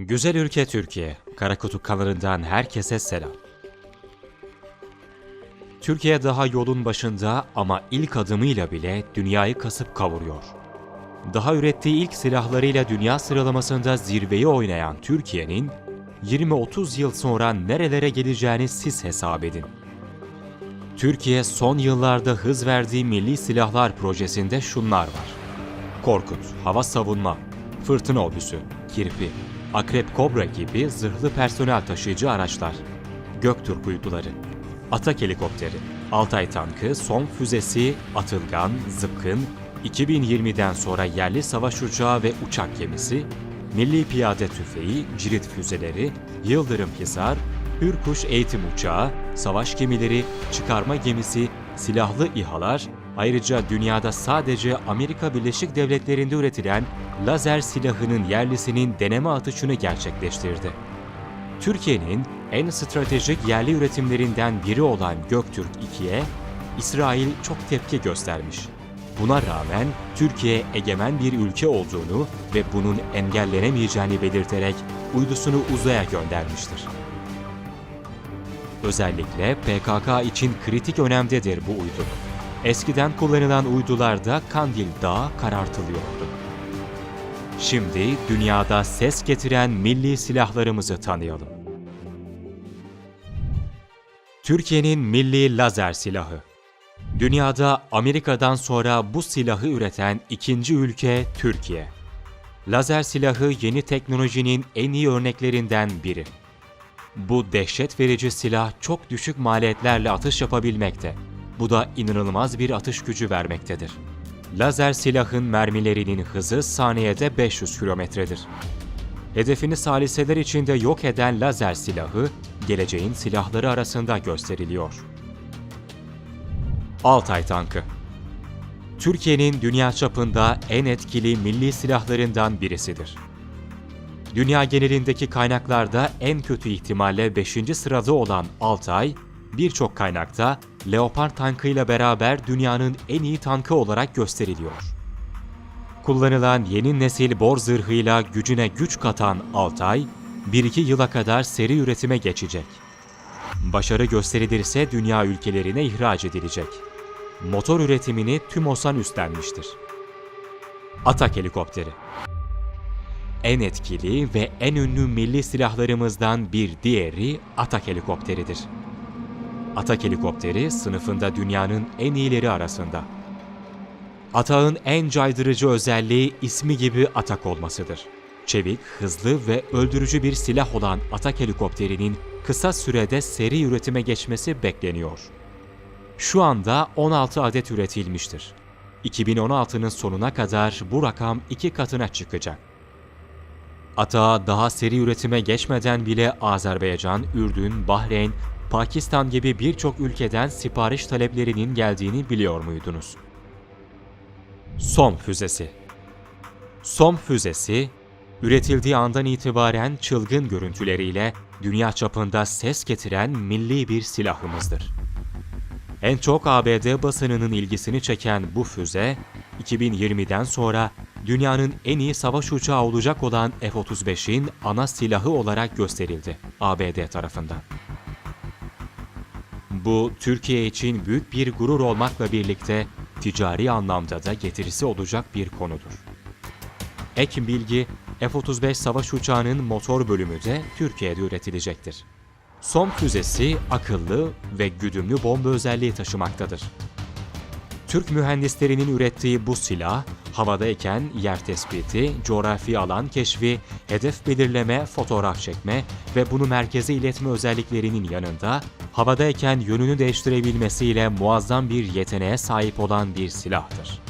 Güzel ülke Türkiye, Karakutu kanalından herkese selam. Türkiye daha yolun başında ama ilk adımıyla bile dünyayı kasıp kavuruyor. Daha ürettiği ilk silahlarıyla dünya sıralamasında zirveyi oynayan Türkiye'nin 20-30 yıl sonra nerelere geleceğini siz hesap edin. Türkiye son yıllarda hız verdiği Milli Silahlar Projesi'nde şunlar var. Korkut, hava savunma, fırtına obüsü, kirpi, akrep kobra gibi zırhlı personel taşıyıcı araçlar, Göktürk uyduları, Atak helikopteri, Altay tankı, son füzesi, Atılgan, Zıpkın, 2020'den sonra yerli savaş uçağı ve uçak gemisi, Milli Piyade Tüfeği, Cirit füzeleri, Yıldırım Hisar, Hürkuş eğitim uçağı, savaş gemileri, çıkarma gemisi, silahlı İHA'lar, ayrıca dünyada sadece Amerika Birleşik Devletleri'nde üretilen lazer silahının yerlisinin deneme atışını gerçekleştirdi. Türkiye'nin en stratejik yerli üretimlerinden biri olan Göktürk 2'ye İsrail çok tepki göstermiş. Buna rağmen Türkiye egemen bir ülke olduğunu ve bunun engellenemeyeceğini belirterek uydusunu uzaya göndermiştir. Özellikle PKK için kritik önemdedir bu uydu. Eskiden kullanılan uydularda Kandil Dağı karartılıyordu. Şimdi dünyada ses getiren milli silahlarımızı tanıyalım. Türkiye'nin milli lazer silahı. Dünyada Amerika'dan sonra bu silahı üreten ikinci ülke Türkiye. Lazer silahı yeni teknolojinin en iyi örneklerinden biri. Bu dehşet verici silah çok düşük maliyetlerle atış yapabilmekte. Bu da inanılmaz bir atış gücü vermektedir. Lazer silahın mermilerinin hızı saniyede 500 kilometredir. Hedefini saliseler içinde yok eden lazer silahı, geleceğin silahları arasında gösteriliyor. Altay tankı Türkiye'nin dünya çapında en etkili milli silahlarından birisidir. Dünya genelindeki kaynaklarda en kötü ihtimalle 5. sırada olan Altay, birçok kaynakta Leopard tankıyla beraber dünyanın en iyi tankı olarak gösteriliyor. Kullanılan yeni nesil bor zırhıyla gücüne güç katan Altay, 1-2 yıla kadar seri üretime geçecek. Başarı gösterilirse dünya ülkelerine ihraç edilecek. Motor üretimini TÜMOSAN üstlenmiştir. Atak helikopteri en etkili ve en ünlü milli silahlarımızdan bir diğeri Atak helikopteridir. Atak helikopteri sınıfında dünyanın en iyileri arasında. Atak'ın en caydırıcı özelliği ismi gibi Atak olmasıdır. Çevik, hızlı ve öldürücü bir silah olan Atak helikopterinin kısa sürede seri üretime geçmesi bekleniyor. Şu anda 16 adet üretilmiştir. 2016'nın sonuna kadar bu rakam iki katına çıkacak. Ata daha seri üretime geçmeden bile Azerbaycan, Ürdün, Bahreyn, Pakistan gibi birçok ülkeden sipariş taleplerinin geldiğini biliyor muydunuz? SOM füzesi SOM füzesi, üretildiği andan itibaren çılgın görüntüleriyle dünya çapında ses getiren milli bir silahımızdır. En çok ABD basınının ilgisini çeken bu füze, 2020'den sonra dünyanın en iyi savaş uçağı olacak olan F-35'in ana silahı olarak gösterildi ABD tarafından. Bu Türkiye için büyük bir gurur olmakla birlikte ticari anlamda da getirisi olacak bir konudur. Ek bilgi, F-35 savaş uçağının motor bölümü de Türkiye'de üretilecektir. Son füzesi akıllı ve güdümlü bomba özelliği taşımaktadır. Türk mühendislerinin ürettiği bu silah, havadayken yer tespiti, coğrafi alan keşfi, hedef belirleme, fotoğraf çekme ve bunu merkeze iletme özelliklerinin yanında, havadayken yönünü değiştirebilmesiyle muazzam bir yeteneğe sahip olan bir silahtır.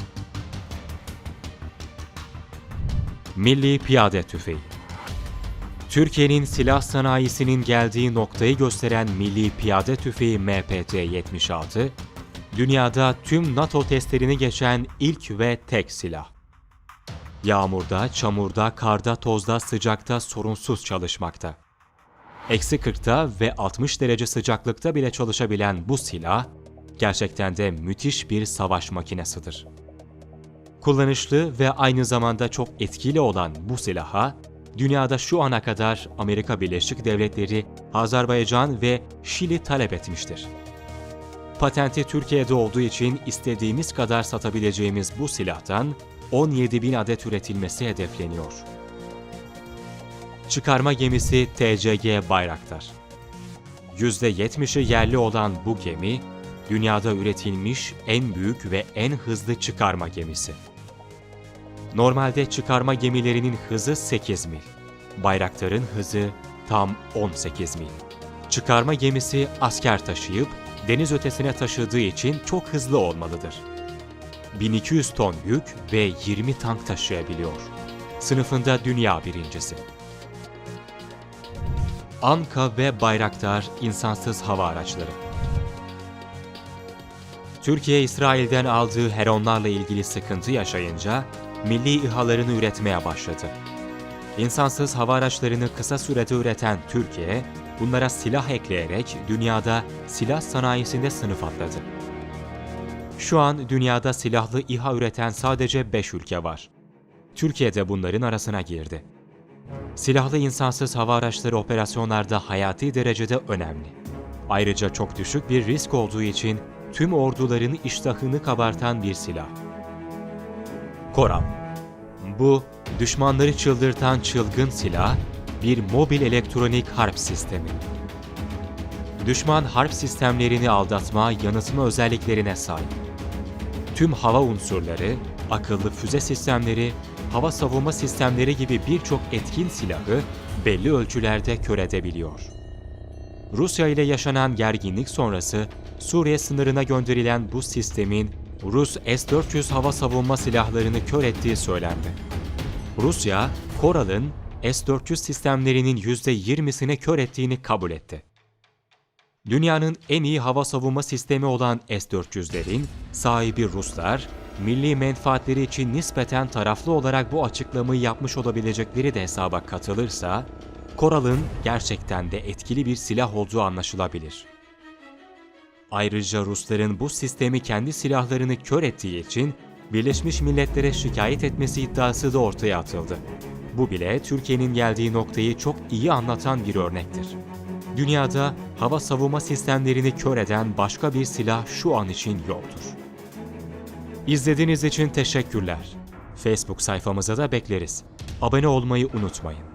Milli Piyade Tüfeği Türkiye'nin silah sanayisinin geldiği noktayı gösteren Milli Piyade Tüfeği MPT-76, dünyada tüm NATO testlerini geçen ilk ve tek silah. Yağmurda, çamurda, karda, tozda, sıcakta sorunsuz çalışmakta. Eksi 40'ta ve 60 derece sıcaklıkta bile çalışabilen bu silah, gerçekten de müthiş bir savaş makinesidir. Kullanışlı ve aynı zamanda çok etkili olan bu silaha, dünyada şu ana kadar Amerika Birleşik Devletleri, Azerbaycan ve Şili talep etmiştir. Patenti Türkiye'de olduğu için istediğimiz kadar satabileceğimiz bu silahtan 17 bin adet üretilmesi hedefleniyor. Çıkarma gemisi TCG Bayraktar. %70'i yerli olan bu gemi, dünyada üretilmiş en büyük ve en hızlı çıkarma gemisi. Normalde çıkarma gemilerinin hızı 8 mil. Bayraktar'ın hızı tam 18 mil. Çıkarma gemisi asker taşıyıp deniz ötesine taşıdığı için çok hızlı olmalıdır. 1200 ton yük ve 20 tank taşıyabiliyor. Sınıfında dünya birincisi. Anka ve Bayraktar insansız hava araçları. Türkiye, İsrail'den aldığı Heronlarla ilgili sıkıntı yaşayınca milli İHA'larını üretmeye başladı. İnsansız hava araçlarını kısa sürede üreten Türkiye, bunlara silah ekleyerek dünyada silah sanayisinde sınıf atladı. Şu an dünyada silahlı İHA üreten sadece 5 ülke var. Türkiye de bunların arasına girdi. Silahlı insansız hava araçları operasyonlarda hayati derecede önemli. Ayrıca çok düşük bir risk olduğu için tüm orduların iştahını kabartan bir silah. Koram Bu, düşmanları çıldırtan çılgın silah, bir mobil elektronik harp sistemi. Düşman harp sistemlerini aldatma, yanıltma özelliklerine sahip. Tüm hava unsurları, akıllı füze sistemleri, hava savunma sistemleri gibi birçok etkin silahı belli ölçülerde kör edebiliyor. Rusya ile yaşanan gerginlik sonrası Suriye sınırına gönderilen bu sistemin Rus S-400 hava savunma silahlarını kör ettiği söylendi. Rusya, Koral'ın S-400 sistemlerinin %20'sini kör ettiğini kabul etti. Dünyanın en iyi hava savunma sistemi olan S-400'lerin sahibi Ruslar, milli menfaatleri için nispeten taraflı olarak bu açıklamayı yapmış olabilecekleri de hesaba katılırsa, Koral'ın gerçekten de etkili bir silah olduğu anlaşılabilir. Ayrıca Rusların bu sistemi kendi silahlarını kör ettiği için Birleşmiş Milletler'e şikayet etmesi iddiası da ortaya atıldı. Bu bile Türkiye'nin geldiği noktayı çok iyi anlatan bir örnektir. Dünyada hava savunma sistemlerini kör eden başka bir silah şu an için yoktur. İzlediğiniz için teşekkürler. Facebook sayfamıza da bekleriz. Abone olmayı unutmayın.